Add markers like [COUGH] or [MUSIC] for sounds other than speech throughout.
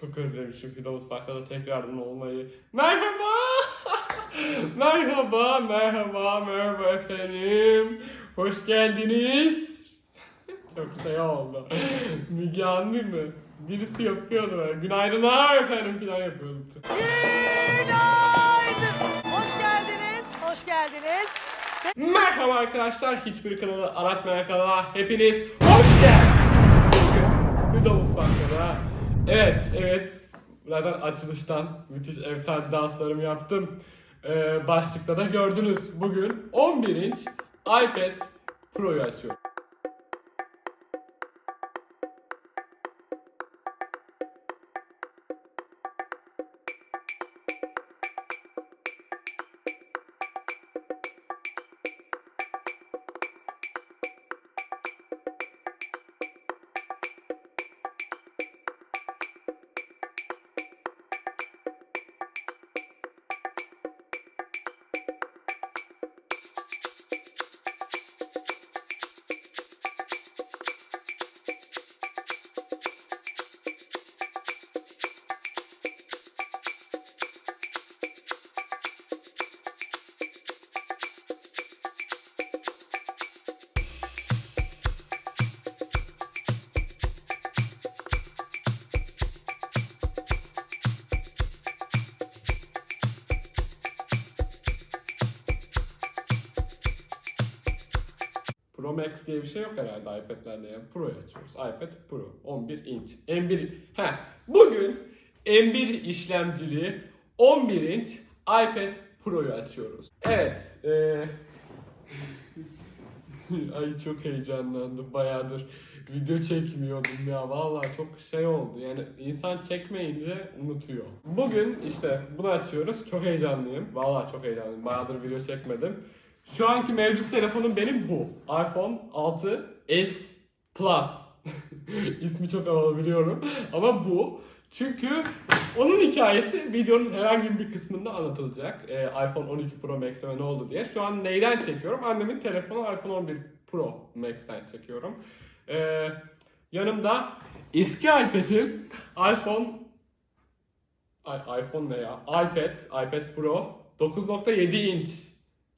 Çok özlemişim Fido Mutfak'ta da tekrardan olmayı. Merhaba! [LAUGHS] merhaba, merhaba, merhaba efendim. Hoş geldiniz. [LAUGHS] Çok şey oldu. Müge Anlı mı? Birisi yapıyordu böyle. Günaydınlar efendim falan yapıyordu. Günaydın. Hoş geldiniz. Hoş geldiniz. Merhaba arkadaşlar, hiçbir kanalı aratmayan kanala hepiniz hoş geldiniz. Bugün Fido Mutfak'ta da Evet, evet. Zaten açılıştan müthiş efsane danslarımı yaptım. Ee, başlıkta da gördünüz. Bugün 11 inç iPad Pro'yu açıyorum. Pro Max diye bir şey yok herhalde iPad'lerde yani. Pro'yu açıyoruz. iPad Pro 11 inç. M1 he bugün M1 işlemcili 11 inç iPad Pro'yu açıyoruz. Evet. eee [LAUGHS] Ay çok heyecanlandım. Bayağıdır video çekmiyordum ya. Vallahi çok şey oldu. Yani insan çekmeyince unutuyor. Bugün işte bunu açıyoruz. Çok heyecanlıyım. Vallahi çok heyecanlıyım. Bayağıdır video çekmedim. Şu anki mevcut telefonum benim bu. iPhone 6s Plus. [LAUGHS] İsmi çok havalı biliyorum. Ama bu. Çünkü onun hikayesi videonun herhangi bir kısmında anlatılacak. Ee, iPhone 12 Pro Max'e ne oldu diye. Şu an neyden çekiyorum? Annemin telefonu iPhone 11 Pro Max'ten çekiyorum. Ee, yanımda eski iPad'im [LAUGHS] iPhone Ay, iPhone ne ya? iPad, iPad Pro 9.7 inç.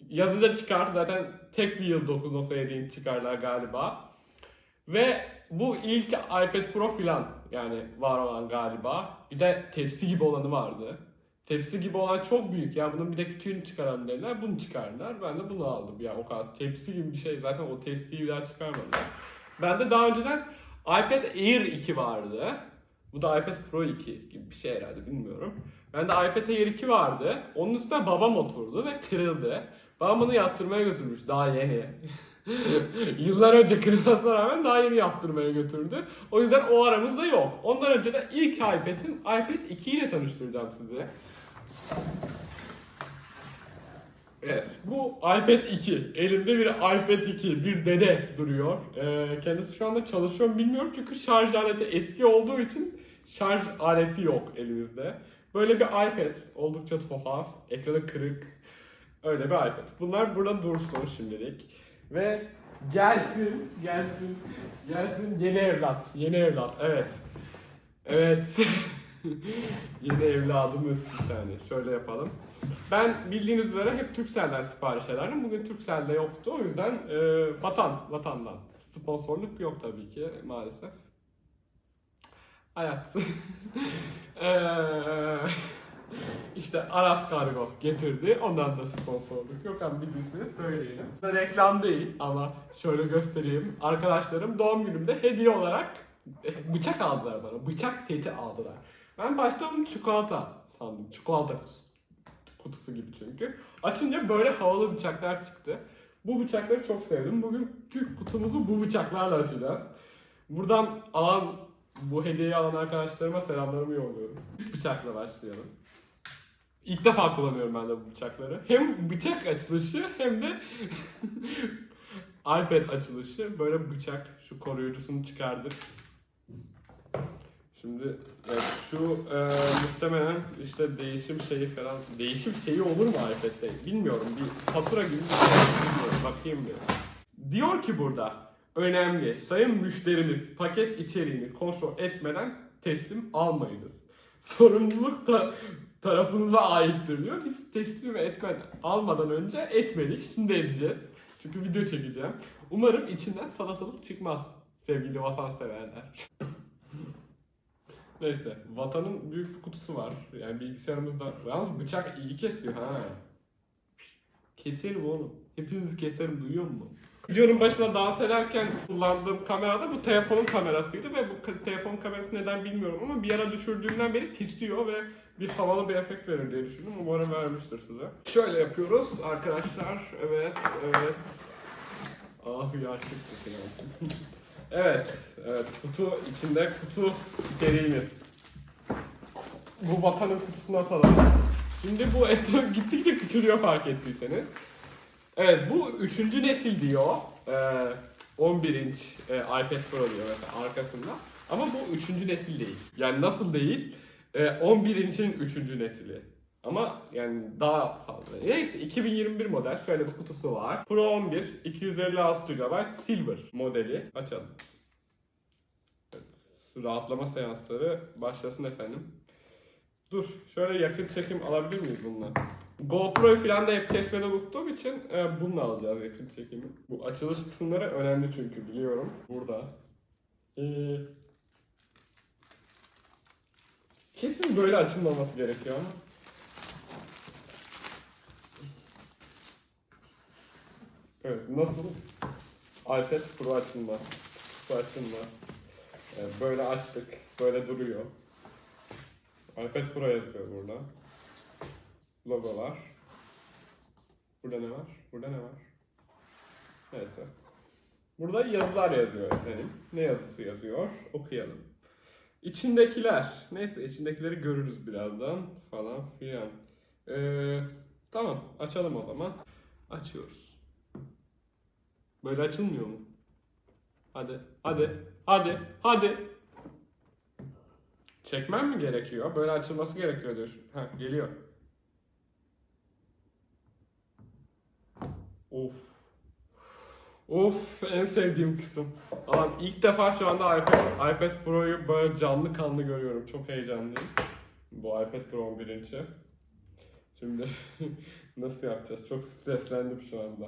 Yazınca çıkar. Zaten tek bir yıl 9.7 inç çıkarlar galiba. Ve bu ilk iPad Pro filan yani var olan galiba. Bir de tepsi gibi olanı vardı. Tepsi gibi olan çok büyük ya. Bunun bir de küçüğünü çıkarabilirler. Bunu çıkardılar. Ben de bunu aldım. Ya o kadar tepsi gibi bir şey. Zaten o tepsiyi bir daha çıkarmadılar. Bende daha önceden iPad Air 2 vardı. Bu da iPad Pro 2 gibi bir şey herhalde bilmiyorum. Bende iPad Air 2 vardı. Onun üstüne babam oturdu ve kırıldı. Babam bunu yaptırmaya götürmüş daha yeni. [LAUGHS] Yıllar önce kırılmasına rağmen daha yeni yaptırmaya götürdü. O yüzden o aramızda yok. Ondan önce de ilk iPad'in iPad 2 ile tanıştıracağım sizi. Evet, bu iPad 2. Elimde bir iPad 2, bir dede duruyor. Ee, kendisi şu anda çalışıyor mu bilmiyorum çünkü şarj aleti eski olduğu için şarj aleti yok elimizde. Böyle bir iPad, oldukça tuhaf, ekranı kırık, öyle bir iPad. Bunlar burada dursun şimdilik. Ve gelsin, gelsin, gelsin yeni evlat, yeni evlat, evet. Evet. [LAUGHS] Yeni evladımız bir tane. Şöyle yapalım. Ben bildiğiniz üzere hep Turkcell'den sipariş ederdim. Bugün Turkcell'de yoktu. O yüzden e, vatan, vatandan. Sponsorluk yok tabii ki maalesef. Hayat. Eee [LAUGHS] [LAUGHS] işte Aras Kargo getirdi. Ondan da sponsorluk yok ama biz ismini söyleyelim. Reklam değil ama şöyle göstereyim. Arkadaşlarım doğum günümde hediye olarak bıçak aldılar bana. Bıçak seti aldılar. Ben başta bunu çikolata sandım. Çikolata kutusu, kutusu gibi çünkü. Açınca böyle havalı bıçaklar çıktı. Bu bıçakları çok sevdim. Bugünkü kutumuzu bu bıçaklarla açacağız. Buradan alan, bu hediyeyi alan arkadaşlarıma selamlarımı yolluyorum. Bıçakla başlayalım. İlk defa kullanıyorum ben de bu bıçakları. Hem bıçak açılışı hem de [LAUGHS] iPad açılışı. Böyle bıçak, şu koruyucusunu çıkardık. Şimdi evet, şu e, muhtemelen işte değişim şeyi falan, değişim şeyi olur mu iPad'de? Bilmiyorum. Bir fatura gibi bir şey. Bilmiyorum. Bakayım bir. Diyor ki burada önemli. Sayın müşterimiz paket içeriğini kontrol etmeden teslim almayınız. [LAUGHS] Sorumluluk da tarafınıza aittir diyor. Biz teslim etmeden, almadan önce etmedik. Şimdi edeceğiz. Çünkü video çekeceğim. Umarım içinden salatalık çıkmaz sevgili vatanseverler. [LAUGHS] Neyse, vatanın büyük bir kutusu var. Yani bilgisayarımızda. Yalnız bıçak iyi kesiyor ha. Keserim oğlum. Hepinizi keserim duyuyor musun? Videonun başına dans ederken kullandığım kamerada bu telefonun kamerasıydı ve bu telefon kamerası neden bilmiyorum ama bir ara düşürdüğümden beri titriyor ve bir havalı bir efekt verir diye düşündüm. Umarım vermiştir size. Şöyle yapıyoruz arkadaşlar. Evet, evet. Ah ya çıktı [LAUGHS] evet, evet. Kutu içinde kutu içeriğimiz. Bu vatanın kutusuna atalım. Şimdi bu etraf [LAUGHS] gittikçe küçülüyor fark ettiyseniz. Evet bu üçüncü nesil diyor. Ee, 11 inç e, iPad Pro diyor mesela arkasında. Ama bu üçüncü nesil değil. Yani nasıl değil? Ee, 11 inç'in üçüncü nesili. Ama yani daha fazla. Neyse 2021 model şöyle bir kutusu var. Pro 11 256 GB Silver modeli. Açalım. Evet, rahatlama seansları başlasın efendim. Dur şöyle yakın çekim alabilir miyiz bununla? GoPro'yu falan da hep çeşmede unuttuğum için e, bununla alacağız yakın çekimi. Bu açılış kısımları önemli çünkü biliyorum. Burada. Ee, kesin böyle açılmaması gerekiyor ama. Evet nasıl? iPad Pro açılmaz. Kutu açılmaz. Evet, böyle açtık. Böyle duruyor. iPad Pro yazıyor burada. Logolar. Burada ne var? Burada ne var? Neyse. Burada yazılar yazıyor efendim. Ne yazısı yazıyor? Okuyalım. İçindekiler. Neyse içindekileri görürüz birazdan falan filan. Ee, tamam açalım o zaman. Açıyoruz. Böyle açılmıyor mu? Hadi, hadi, hadi, hadi. Çekmem mi gerekiyor? Böyle açılması gerekiyor diyor. Ha, geliyor. Of. Of en sevdiğim kısım. Adam ilk defa şu anda iPad, iPad Pro'yu böyle canlı kanlı görüyorum. Çok heyecanlıyım. Bu iPad Pro 11 inç'i. Şimdi [LAUGHS] nasıl yapacağız? Çok streslendim şu anda.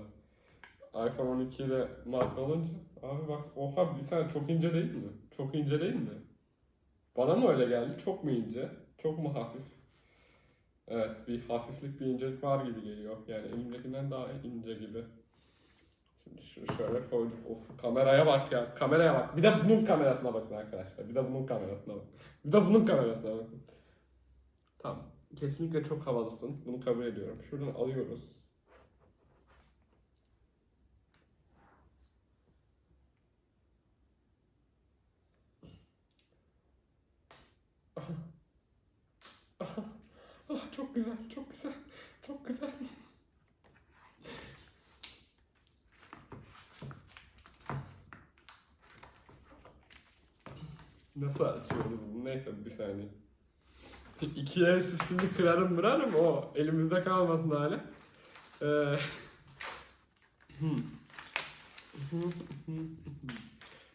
iPhone 12 ile mahvolunca. Abi bak oha bir saniye çok ince değil mi? Çok ince değil mi? Bana mı öyle geldi? Çok mu ince? Çok mu hafif? Evet bir hafiflik bir incelik var gibi geliyor. Yani elimdekinden daha ince gibi. Şimdi şöyle koyduk. Of kameraya bak ya. Kameraya bak. Bir de bunun kamerasına bakın arkadaşlar. Bir de bunun kamerasına bakın. Bir de bunun kamerasına bakın. Tamam. Kesinlikle çok havalısın. Bunu kabul ediyorum. Şuradan alıyoruz. Ah, çok güzel, çok güzel, çok güzel. Nasıl açıyoruz bunu? Neyse bir saniye. İki elsiz şimdi kırarım mırarım o elimizde kalmasın hali. Ee, [LAUGHS]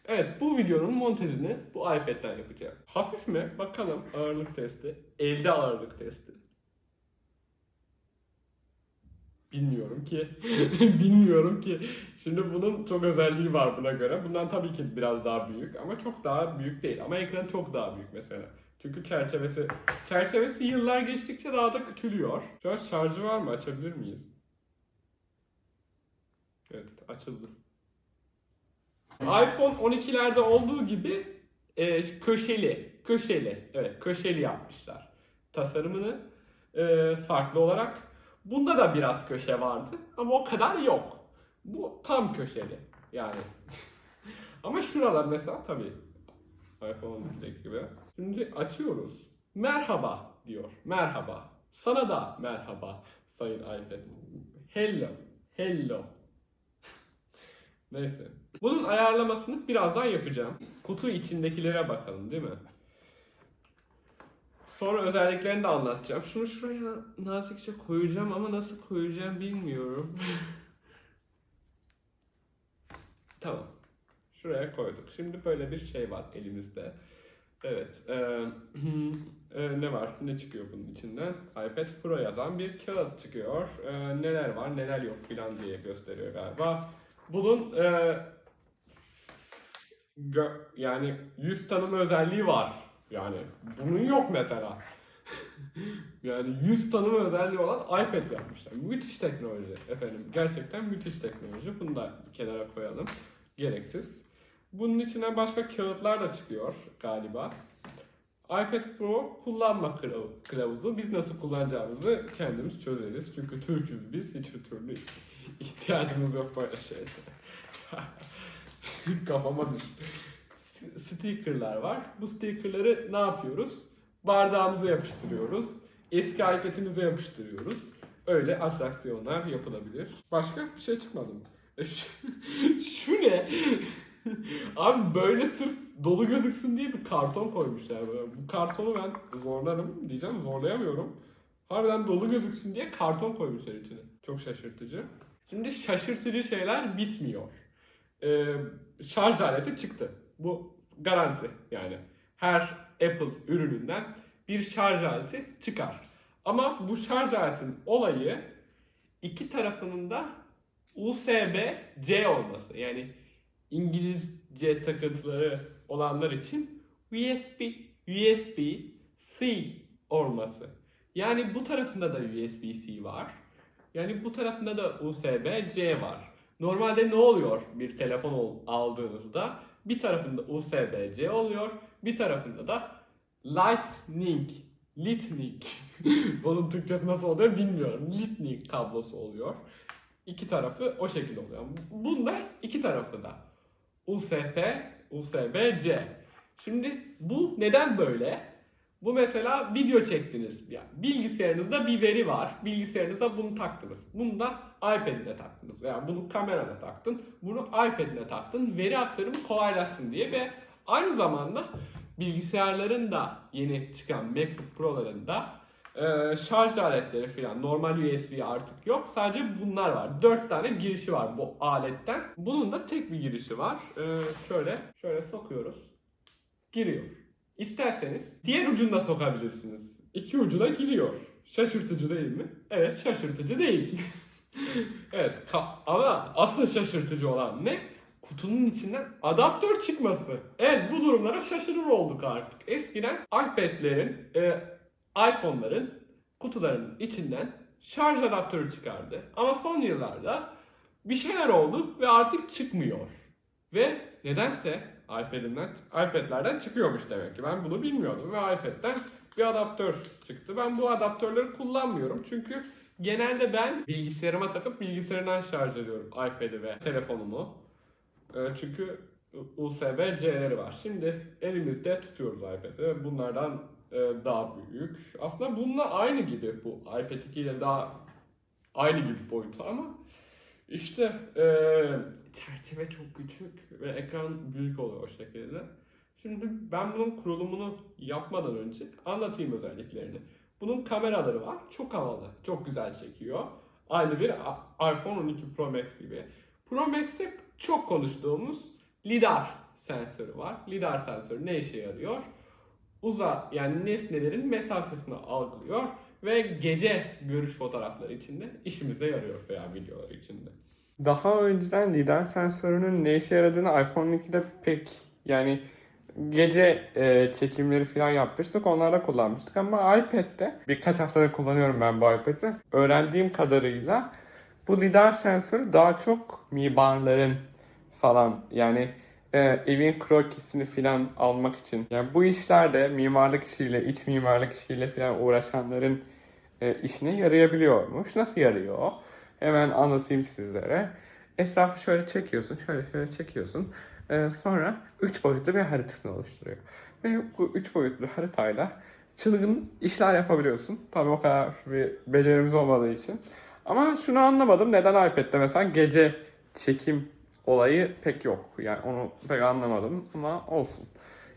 evet bu videonun montajını bu iPad'den yapacağım. Hafif mi? Bakalım ağırlık testi. Elde ağırlık testi. Bilmiyorum ki. [LAUGHS] Bilmiyorum ki. Şimdi bunun çok özelliği var buna göre. Bundan tabii ki biraz daha büyük ama çok daha büyük değil. Ama ekran çok daha büyük mesela. Çünkü çerçevesi çerçevesi yıllar geçtikçe daha da küçülüyor. Şu an şarjı var mı? Açabilir miyiz? Evet, açıldı. iPhone 12'lerde olduğu gibi e, köşeli, köşeli, evet köşeli yapmışlar tasarımını e, farklı olarak. Bunda da biraz köşe vardı ama o kadar yok. Bu tam köşeli yani. [LAUGHS] ama şuralar mesela tabii iPhone 12'deki gibi. Şimdi açıyoruz. Merhaba diyor. Merhaba. Sana da merhaba sayın iPad. Hello. Hello. [LAUGHS] Neyse. Bunun ayarlamasını birazdan yapacağım. Kutu içindekilere bakalım değil mi? Sonra özelliklerini de anlatacağım. Şunu şuraya nazikçe koyacağım ama nasıl koyacağım bilmiyorum. [LAUGHS] tamam. Şuraya koyduk. Şimdi böyle bir şey var elimizde. Evet. e, [CLEARS THROAT] e, ne var? Ne çıkıyor bunun içinden? iPad Pro yazan bir kağıt çıkıyor. E, neler var, neler yok filan diye gösteriyor galiba. Bunun e, yani yüz tanıma özelliği var. Yani bunun yok mesela. [LAUGHS] yani yüz tanıma özelliği olan iPad yapmışlar. Müthiş teknoloji efendim. Gerçekten müthiş teknoloji. Bunu da kenara koyalım. Gereksiz. Bunun içinden başka kağıtlar da çıkıyor galiba. iPad Pro kullanma kılav- kılavuzu. Biz nasıl kullanacağımızı kendimiz çözeriz. Çünkü Türk'üz biz. Hiçbir türlü ihtiyacımız yok böyle şeylere. [LAUGHS] Kafama düş. Stickerlar var. Bu stickerları ne yapıyoruz? Bardağımıza yapıştırıyoruz. Eski iPad'imize yapıştırıyoruz. Öyle atraksiyonlar yapılabilir. Başka bir şey çıkmadı mı? E şu, [LAUGHS] şu ne? [LAUGHS] Abi böyle sırf dolu gözüksün diye bir karton koymuşlar böyle. Bu kartonu ben zorlarım diyeceğim zorlayamıyorum. Harbiden dolu gözüksün diye karton koymuşlar içine. Çok şaşırtıcı. Şimdi şaşırtıcı şeyler bitmiyor. Ee, şarj aleti çıktı. Bu garanti yani. Her Apple ürününden bir şarj aleti çıkar. Ama bu şarj aletinin olayı iki tarafının da USB-C olması. Yani İngilizce takıntıları olanlar için USB USB-C olması. Yani bu tarafında da USB-C var. Yani bu tarafında da USB-C var. Normalde ne oluyor bir telefon aldığınızda? Bir tarafında USB-C oluyor, bir tarafında da Lightning, Lightning. [LAUGHS] Bunun Türkçesi nasıl oluyor bilmiyorum. Lightning kablosu oluyor. İki tarafı o şekilde oluyor. Bunda iki tarafı da. USB, USB-C. Şimdi bu neden böyle? Bu mesela video çektiniz. Yani bilgisayarınızda bir veri var. Bilgisayarınıza bunu taktınız. Bunu da iPad'ine taktınız. Veya bunu kamerana taktın. Bunu iPad'ine taktın. Veri aktarımı kolaylaşsın diye ve aynı zamanda bilgisayarların da yeni çıkan MacBook Pro'ların da e, şarj aletleri falan normal USB artık yok. Sadece bunlar var. 4 tane girişi var bu aletten. Bunun da tek bir girişi var. E, şöyle şöyle sokuyoruz. Giriyor. İsterseniz diğer ucunda sokabilirsiniz. İki ucu da giriyor. Şaşırtıcı değil mi? Evet şaşırtıcı değil. [LAUGHS] evet ama asıl şaşırtıcı olan ne? Kutunun içinden adaptör çıkması. Evet bu durumlara şaşırır olduk artık. Eskiden iPad'lerin, e, iPhone'ların kutularının içinden şarj adaptörü çıkardı. Ama son yıllarda bir şeyler oldu ve artık çıkmıyor. Ve nedense iPad'imden, iPad'lerden çıkıyormuş demek ki. Ben bunu bilmiyordum ve iPad'den bir adaptör çıktı. Ben bu adaptörleri kullanmıyorum çünkü genelde ben bilgisayarıma takıp bilgisayarından şarj ediyorum iPad'i ve telefonumu. Ee, Çünkü USB-C'leri var. Şimdi elimizde tutuyoruz iPad'i. Bunlardan e, daha büyük. Aslında bununla aynı gibi bu iPad 2 ile daha aynı gibi boyutu ama işte e, çerçeve çok küçük ve ekran büyük oluyor o şekilde. Şimdi ben bunun kurulumunu yapmadan önce anlatayım özelliklerini. Bunun kameraları var. Çok havalı. Çok güzel çekiyor. Aynı bir iPhone 12 Pro Max gibi. Pro Max'te çok konuştuğumuz lidar sensörü var. Lidar sensörü ne işe yarıyor? Uza yani nesnelerin mesafesini algılıyor ve gece görüş fotoğrafları içinde işimize yarıyor veya videolar içinde. Daha önceden lidar sensörünün ne işe yaradığını iPhone 2'de pek yani gece e, çekimleri falan yapmıştık. Onlarda kullanmıştık ama iPad'de birkaç haftada kullanıyorum ben bu iPad'i. Öğrendiğim kadarıyla bu lidar sensörü daha çok mimarların falan yani e, evin krokisini falan almak için. Yani bu işlerde mimarlık işiyle, iç mimarlık işiyle falan uğraşanların e, işine yarayabiliyormuş. Nasıl yarıyor? Hemen anlatayım sizlere. Etrafı şöyle çekiyorsun, şöyle şöyle çekiyorsun. E, sonra 3 boyutlu bir haritasını oluşturuyor. Ve bu 3 boyutlu haritayla çılgın işler yapabiliyorsun. Tabii o kadar bir becerimiz olmadığı için. Ama şunu anlamadım. Neden iPad'de mesela gece çekim olayı pek yok. Yani onu pek anlamadım ama olsun.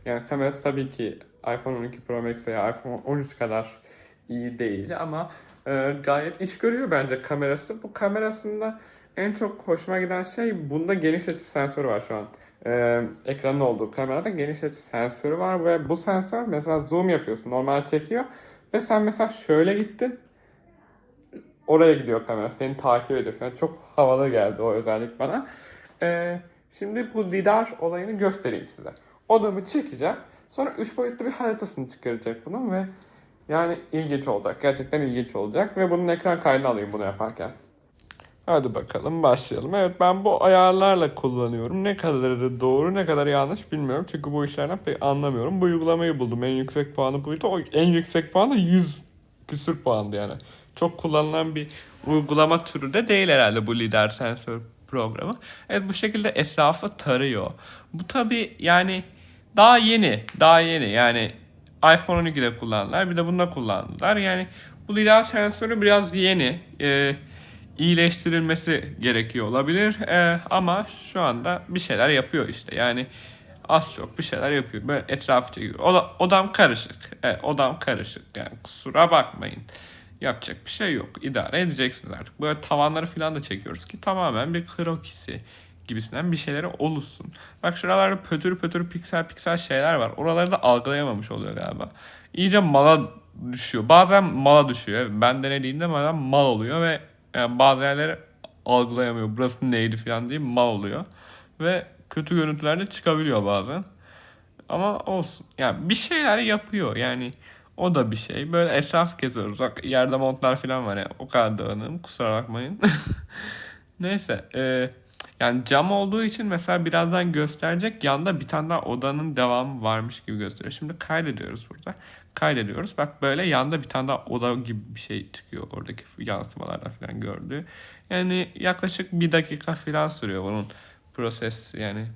Yani kamerası tabii ki iPhone 12 Pro Max veya iPhone 13 kadar iyi değil ama e, gayet iş görüyor bence kamerası. Bu kamerasında en çok hoşuma giden şey bunda geniş açı sensörü var şu an. e, ekranın olduğu kamerada geniş açı sensörü var ve bu sensör mesela zoom yapıyorsun normal çekiyor ve sen mesela şöyle gittin oraya gidiyor kamera seni takip ediyor falan çok havalı geldi o özellik bana. E, şimdi bu lidar olayını göstereyim size. Odamı çekeceğim sonra 3 boyutlu bir haritasını çıkaracak bunun ve yani ilginç olacak gerçekten ilginç olacak ve bunun ekran kaydını alayım bunu yaparken. Hadi bakalım başlayalım. Evet ben bu ayarlarla kullanıyorum. Ne kadarı doğru ne kadar yanlış bilmiyorum. Çünkü bu işlerden pek anlamıyorum. Bu uygulamayı buldum. En yüksek puanı buydu. O en yüksek puanı 100 küsür puandı yani. Çok kullanılan bir uygulama türü de değil herhalde bu lider sensör programı. Evet bu şekilde etrafı tarıyor. Bu tabi yani daha yeni. Daha yeni yani iPhone 12'de kullandılar. Bir de bunda kullandılar. Yani bu lider sensörü biraz yeni. Ee, iyileştirilmesi gerekiyor olabilir. Ee, ama şu anda bir şeyler yapıyor işte. Yani az çok bir şeyler yapıyor. Böyle etrafı çekiyor. Oda, odam karışık. Evet, odam karışık. Yani kusura bakmayın. Yapacak bir şey yok. İdare edeceksiniz artık. Böyle tavanları falan da çekiyoruz ki tamamen bir krokisi gibisinden bir şeyleri oluşsun. Bak şuralarda pötür pötür piksel piksel şeyler var. Oraları da algılayamamış oluyor galiba. İyice mala düşüyor. Bazen mala düşüyor. Ben denediğimde bazen mal oluyor ve yani bazı yerleri algılayamıyor. Burası neydi falan diye mal oluyor. Ve kötü görüntüler de çıkabiliyor bazen. Ama olsun. Yani bir şeyler yapıyor. Yani o da bir şey. Böyle etraf geziyoruz. Bak yerde montlar falan var ya. O kadar dağınığım. Kusura bakmayın. [LAUGHS] Neyse. E, yani cam olduğu için mesela birazdan gösterecek. Yanda bir tane daha odanın devamı varmış gibi gösteriyor. Şimdi kaydediyoruz burada. Kaydediyoruz. Bak böyle yanda bir tane daha oda gibi bir şey çıkıyor. Oradaki yansımalardan falan gördüğü. Yani yaklaşık bir dakika falan sürüyor bunun proses yani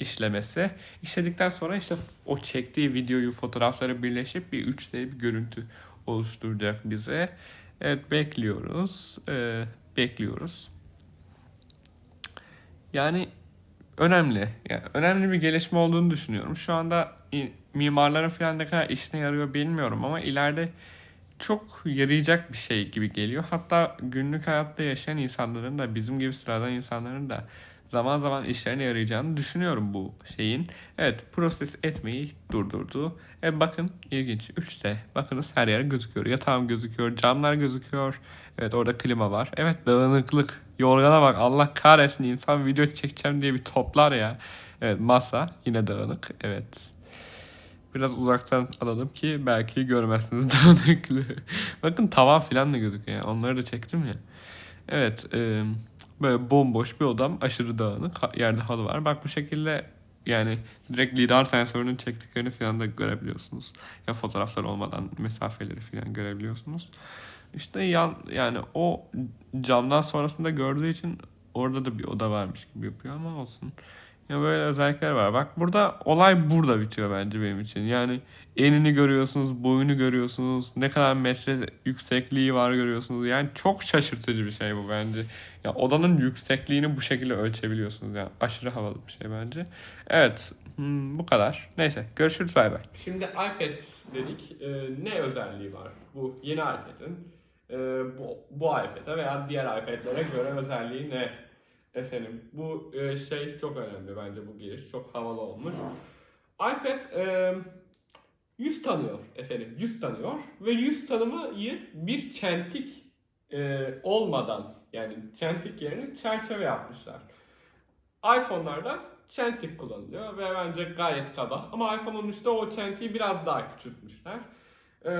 işlemesi. İşledikten sonra işte o çektiği videoyu, fotoğrafları birleşip bir 3D bir görüntü oluşturacak bize. Evet bekliyoruz. Ee, bekliyoruz. Yani önemli. Yani önemli bir gelişme olduğunu düşünüyorum. Şu anda mimarların falan ne kadar işine yarıyor bilmiyorum ama ileride çok yarayacak bir şey gibi geliyor. Hatta günlük hayatta yaşayan insanların da bizim gibi sıradan insanların da zaman zaman işlerine yarayacağını düşünüyorum bu şeyin. Evet proses etmeyi durdurdu. E bakın ilginç 3D. Bakınız her yer gözüküyor. Yatağım gözüküyor, camlar gözüküyor. Evet orada klima var. Evet dağınıklık. Yorgana bak Allah kahretsin insan video çekeceğim diye bir toplar ya. Evet masa yine dağınık. Evet. Biraz uzaktan alalım ki belki görmezsiniz [LAUGHS] dağınıklığı. Bakın tavan falan da gözüküyor. Yani. Onları da çektim ya. Evet. e, böyle bomboş bir odam. Aşırı dağınık. Yerde halı var. Bak bu şekilde yani direkt lidar sensörünün çektiklerini falan da görebiliyorsunuz. Ya fotoğraflar olmadan mesafeleri falan görebiliyorsunuz. İşte yan yani o camdan sonrasında gördüğü için orada da bir oda varmış gibi yapıyor ama olsun. Ya böyle özellikler var. Bak burada olay burada bitiyor bence benim için. Yani enini görüyorsunuz, boyunu görüyorsunuz, ne kadar metre yüksekliği var görüyorsunuz. Yani çok şaşırtıcı bir şey bu bence. Ya odanın yüksekliğini bu şekilde ölçebiliyorsunuz. Yani aşırı havalı bir şey bence. Evet, hmm, bu kadar. Neyse, görüşürüz bay bay. Şimdi iPad dedik. Ee, ne özelliği var bu yeni iPad'in? Ee, bu, bu iPad'e veya diğer iPad'lere göre özelliği ne? Efendim bu e, şey çok önemli bence bu giriş. Çok havalı olmuş. iPad e, yüz tanıyor efendim. Yüz tanıyor ve yüz tanımayı bir çentik e, olmadan yani çentik yerine çerçeve yapmışlar. iPhone'larda çentik kullanılıyor ve bence gayet kaba. Ama iPhone 13'te o çentiği biraz daha küçültmüşler. Ee,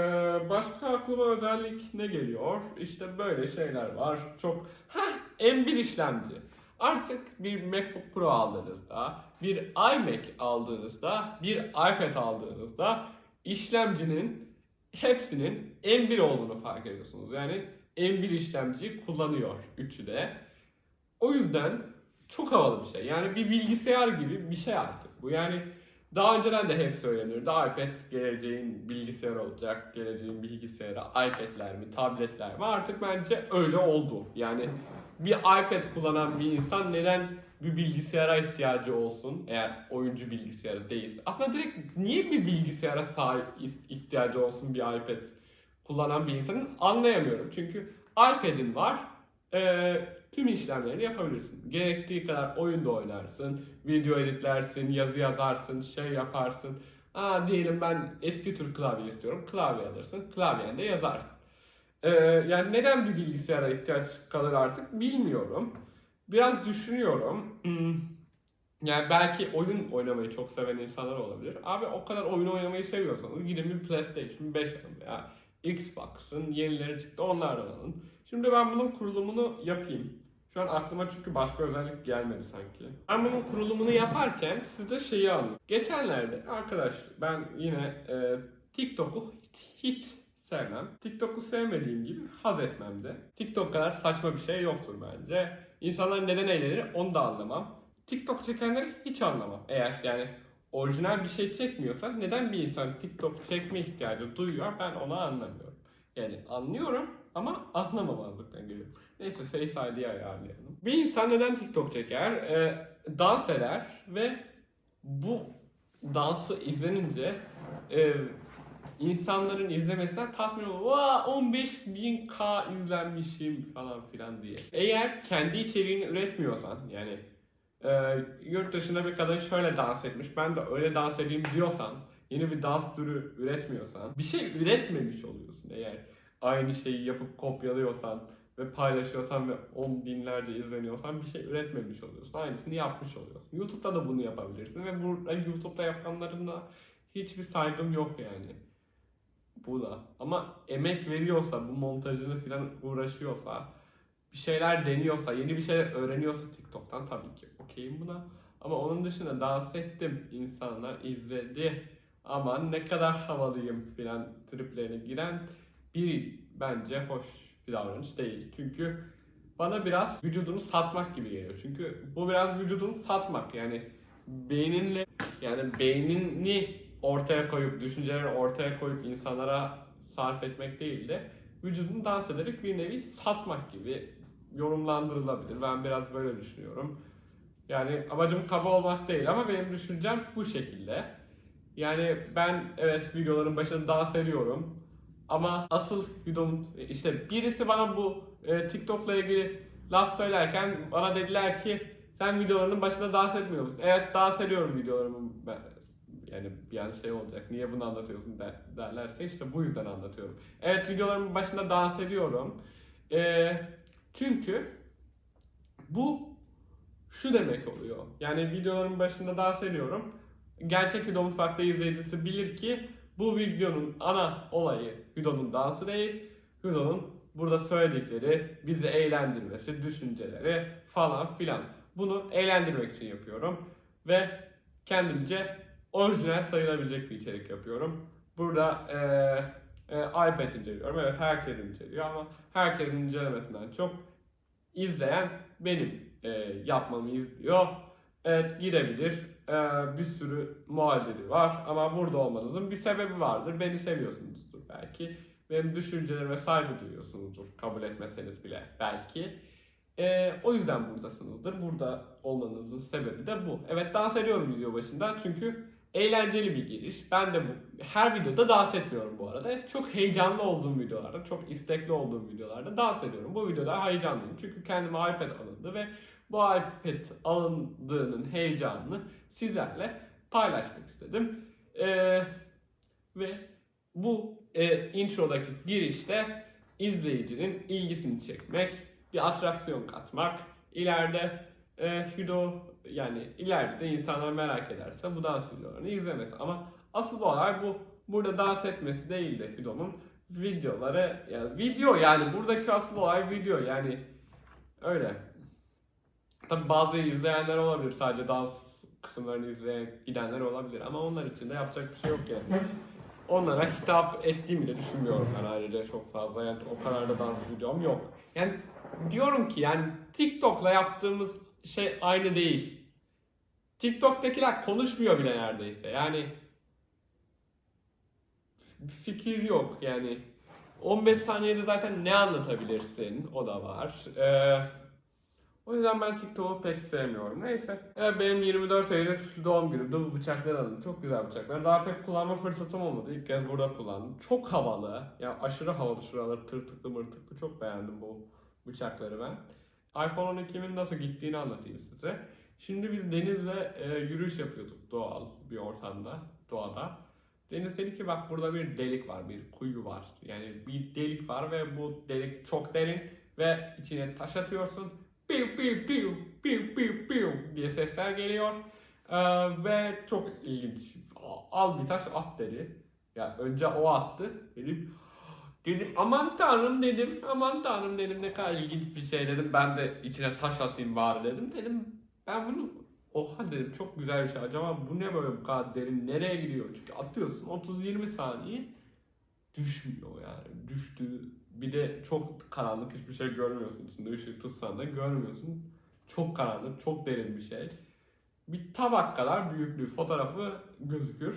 başka aklıma özellik ne geliyor? İşte böyle şeyler var. Çok Heh, M1 işlemci. Artık bir MacBook Pro aldığınızda, bir iMac aldığınızda, bir iPad aldığınızda işlemcinin hepsinin M1 olduğunu fark ediyorsunuz. Yani M1 işlemci kullanıyor üçü de. O yüzden çok havalı bir şey. Yani bir bilgisayar gibi bir şey artık bu. Yani daha önceden de hep söylenirdi. iPad geleceğin bilgisayarı olacak. Geleceğin bilgisayarı iPad'ler mi, tabletler mi? Artık bence öyle oldu. Yani bir iPad kullanan bir insan neden bir bilgisayara ihtiyacı olsun eğer oyuncu bilgisayarı değilse. Aslında direkt niye bir bilgisayara sahip ihtiyacı olsun bir iPad kullanan bir insanın anlayamıyorum. Çünkü iPad'in var, ee, tüm işlemlerini yapabilirsin. Gerektiği kadar oyun da oynarsın, video editlersin, yazı yazarsın, şey yaparsın. Aa diyelim ben eski tür klavye istiyorum. Klavye alırsın, klavyende yazarsın. Ee, yani neden bir bilgisayara ihtiyaç kalır artık bilmiyorum. Biraz düşünüyorum. Hmm. Yani belki oyun oynamayı çok seven insanlar olabilir. Abi o kadar oyun oynamayı seviyorsanız gidin bir PlayStation 5 alın veya Xbox'ın yenileri çıktı onlardan alın. Şimdi ben bunun kurulumunu yapayım. Şu an aklıma çünkü başka özellik gelmedi sanki. Ben bunun kurulumunu yaparken size şeyi anlatayım. Geçenlerde arkadaş ben yine e, TikTok'u hiç, hiç sevmem. TikTok'u sevmediğim gibi haz etmem de. TikTok kadar saçma bir şey yoktur bence. İnsanlar neden eğlenir onu da anlamam. TikTok çekenleri hiç anlamam. Eğer yani orijinal bir şey çekmiyorsa neden bir insan TikTok çekme ihtiyacı duyuyor ben onu anlamıyorum. Yani anlıyorum ama anlamamazlıktan geliyor. Neyse Face ID'yi ayarlayalım. Bir insan neden TikTok çeker? Ee, dans eder ve bu dansı izlenince e, insanların izlemesinden tatmin olur. Vaa 15 bin K izlenmişim falan filan diye. Eğer kendi içeriğini üretmiyorsan yani e, yurt dışında bir kadın şöyle dans etmiş ben de öyle dans edeyim diyorsan yeni bir dans türü üretmiyorsan bir şey üretmemiş oluyorsun eğer aynı şeyi yapıp kopyalıyorsan ve paylaşıyorsan ve on binlerce izleniyorsan bir şey üretmemiş oluyorsun. Aynısını yapmış oluyorsun. YouTube'da da bunu yapabilirsin ve burada YouTube'da yapanların da hiçbir saygım yok yani. Bu da. Ama emek veriyorsa, bu montajını falan uğraşıyorsa, bir şeyler deniyorsa, yeni bir şeyler öğreniyorsa TikTok'tan tabii ki okeyim buna. Ama onun dışında dans ettim, insanlar izledi. Ama ne kadar havalıyım filan triplerine giren biri bence hoş bir davranış değil. Çünkü bana biraz vücudunu satmak gibi geliyor. Çünkü bu biraz vücudunu satmak. Yani beyninle yani beynini ortaya koyup, düşünceleri ortaya koyup insanlara sarf etmek değil de vücudunu dans ederek bir nevi satmak gibi yorumlandırılabilir. Ben biraz böyle düşünüyorum. Yani amacım kaba olmak değil ama benim düşüncem bu şekilde. Yani ben evet videoların başında dans ediyorum. Ama asıl videomun işte birisi bana bu e, TikTok'la ilgili laf söylerken bana dediler ki sen videolarının başında dans etmiyor musun? Evet dans ediyorum videolarımın ben, yani an şey olacak niye bunu anlatıyorsun der, derlerse işte bu yüzden anlatıyorum. Evet videolarımın başında dans ediyorum. E, çünkü bu şu demek oluyor. Yani videoların başında dans ediyorum. Gerçek Hüdo Mutfak'ta izleyicisi bilir ki bu videonun ana olayı Hüdo'nun dansı değil. Hüdo'nun burada söyledikleri, bizi eğlendirmesi, düşünceleri falan filan. Bunu eğlendirmek için yapıyorum. Ve kendimce orijinal sayılabilecek bir içerik yapıyorum. Burada eee e, iPad inceliyorum. Evet herkes inceliyor ama herkesin incelemesinden çok izleyen benim e, yapmamı izliyor. Evet girebilir. E, bir sürü muadili var ama burada olmanızın bir sebebi vardır. Beni seviyorsunuzdur belki. Benim düşüncelerime saygı duyuyorsunuzdur. Kabul etmeseniz bile belki. E, o yüzden buradasınızdır. Burada olmanızın sebebi de bu. Evet dans ediyorum video başında çünkü eğlenceli bir giriş. Ben de bu her videoda dans etmiyorum bu arada. Çok heyecanlı olduğum videolarda, çok istekli olduğum videolarda dans ediyorum. Bu videoda heyecanlıyım çünkü kendime iPad alındı ve bu iPad alındığının heyecanını sizlerle paylaşmak istedim. Ee, ve bu e, introdaki girişte izleyicinin ilgisini çekmek, bir atraksiyon katmak, ileride e, Hüdo yani ileride de insanlar merak ederse bu dans videolarını izlemesi. Ama asıl olay bu burada dans etmesi değil de Hüdo'nun videoları yani video yani buradaki asıl olay video yani öyle. Tabi bazı izleyenler olabilir sadece dans kısımlarını izleyen gidenler olabilir ama onlar için de yapacak bir şey yok yani. Onlara hitap ettiğimi de düşünmüyorum ben ayrıca çok fazla yani o kadar da dans videom yok. Yani diyorum ki yani TikTok'la yaptığımız şey aynı değil. TikTok'takiler konuşmuyor bile neredeyse. Yani fikir yok yani. 15 saniyede zaten ne anlatabilirsin o da var. Ee, o yüzden ben TikTok'u pek sevmiyorum. Neyse. Evet, benim 24 Eylül doğum günümde bu bıçakları aldım. Çok güzel bıçaklar. Daha pek kullanma fırsatım olmadı. İlk kez burada kullandım. Çok havalı. Ya aşırı havalı şuraları tırtıklı mırtıklı. Çok beğendim bu bıçakları ben. iPhone 12'min nasıl gittiğini anlatayım size. Şimdi biz Deniz'le e, yürüyüş yapıyorduk doğal bir ortamda, doğada. Deniz dedi ki bak burada bir delik var, bir kuyu var. Yani bir delik var ve bu delik çok derin ve içine taş atıyorsun. Piu piu piu piu piu piu diye sesler geliyor. Ee, ve çok ilginç. Al bir taş at dedi. Ya önce o attı. Dedim dedim aman tanrım dedim. Aman tanrım dedim ne kadar ilginç bir şey dedim. Ben de içine taş atayım bari dedim. Dedim ben bunu oha dedim çok güzel bir şey. Acaba bu ne böyle bu kadar derin nereye gidiyor? Çünkü atıyorsun 30-20 saniye düşmüyor yani. Düştü. Bir de çok karanlık hiçbir şey görmüyorsun. İçinde ışık tutsan da görmüyorsun. Çok karanlık, çok derin bir şey. Bir tabak kadar büyüklüğü fotoğrafı gözükür.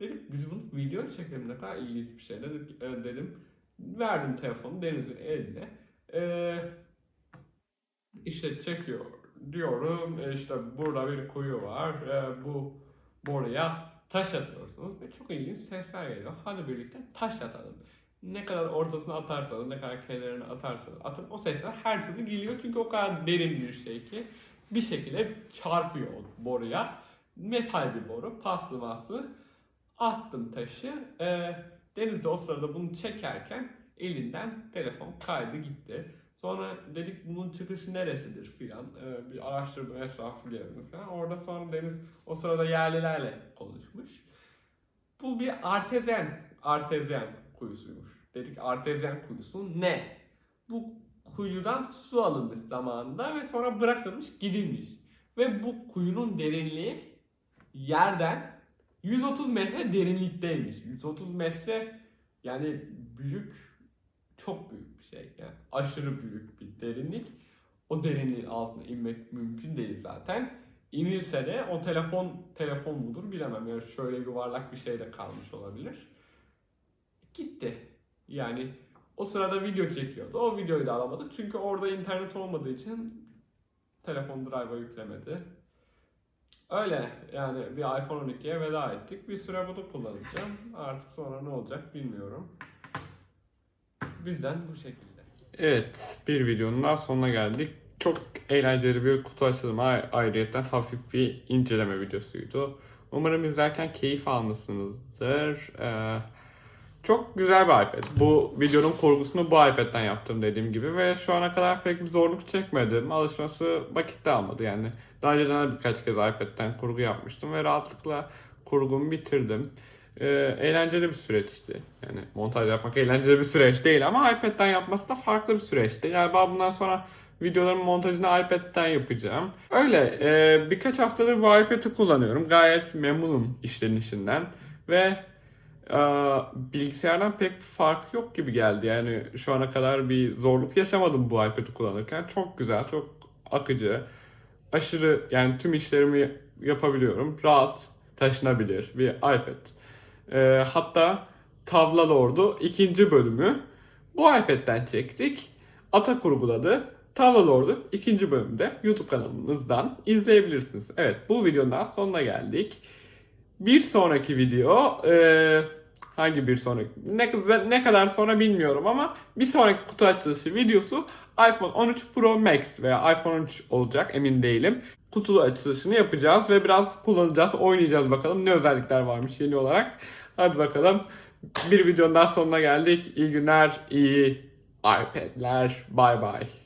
Dedik biz bunu video çekelim ne kadar ilginç bir şey dedik, e, dedim. Verdim telefonu Deniz'in eline. Ee, işte çekiyor diyorum E, işte burada bir kuyu var E, bu buraya taş atıyorsunuz ve çok ilginç sesler geliyor. Hadi birlikte taş atalım. Ne kadar ortasına atarsanız, ne kadar kenarına atarsanız atın o sesler her türlü geliyor çünkü o kadar derin bir şey ki bir şekilde çarpıyor boruya. Metal bir boru, paslı maslı. Attım taşı. Ee, Deniz de o sırada bunu çekerken elinden telefon kaydı gitti. Sonra dedik bunun çıkışı neresidir filan. Ee, bir araştırma etraflayalım falan. Orada sonra Deniz o sırada yerlilerle konuşmuş. Bu bir artezyen, artezyen kuyusuymuş. Dedik artezyen kuyusu ne? Bu kuyudan su alınmış zamanında ve sonra bırakılmış gidilmiş. Ve bu kuyunun derinliği yerden 130 metre derinlikteymiş. 130 metre yani büyük, çok büyük bir şey. Yani aşırı büyük bir derinlik. O derinliğin altına inmek mümkün değil zaten. İnilse de o telefon telefon mudur bilemem. Yani şöyle yuvarlak bir şey de kalmış olabilir. Gitti. Yani o sırada video çekiyordu. O videoyu da alamadık. Çünkü orada internet olmadığı için telefon drive'a yüklemedi. Öyle yani bir iPhone 12'ye veda ettik. Bir süre bunu kullanacağım. Artık sonra ne olacak bilmiyorum. Bizden bu şekilde. Evet, bir videonun daha sonuna geldik. Çok eğlenceli bir kutu açılımı ay- ayrıyeten hafif bir inceleme videosuydu. Umarım izlerken keyif almışsınızdır. Ee, çok güzel bir iPad. Bu videonun kurgusunu bu iPad'den yaptım dediğim gibi ve şu ana kadar pek bir zorluk çekmedim. Alışması vakit de almadı yani. Daha önce de birkaç kez iPad'den kurgu yapmıştım ve rahatlıkla kurgumu bitirdim. Ee, eğlenceli bir süreçti. Yani montaj yapmak eğlenceli bir süreç değil ama iPad'den yapması da farklı bir süreçti. Galiba bundan sonra videoların montajını iPad'den yapacağım. Öyle e, birkaç haftadır bu iPad'i kullanıyorum. Gayet memnunum işlenişinden ve bilgisayardan pek bir fark yok gibi geldi. Yani şu ana kadar bir zorluk yaşamadım bu iPad'i kullanırken. Çok güzel, çok akıcı. Aşırı yani tüm işlerimi yapabiliyorum. Rahat taşınabilir bir iPad. E, hatta Tavla Lord'u ikinci bölümü bu iPad'den çektik. Ata kurguladı. Tavla Lord'u ikinci bölümde YouTube kanalımızdan izleyebilirsiniz. Evet bu videonun sonuna geldik. Bir sonraki video e, hangi bir sonraki ne, ne kadar sonra bilmiyorum ama bir sonraki kutu açılışı videosu iPhone 13 Pro Max veya iPhone 13 olacak emin değilim. Kutu açılışını yapacağız ve biraz kullanacağız, oynayacağız bakalım ne özellikler varmış yeni olarak. Hadi bakalım. Bir videonun daha sonuna geldik. İyi günler, iyi iPad'ler. Bye bye.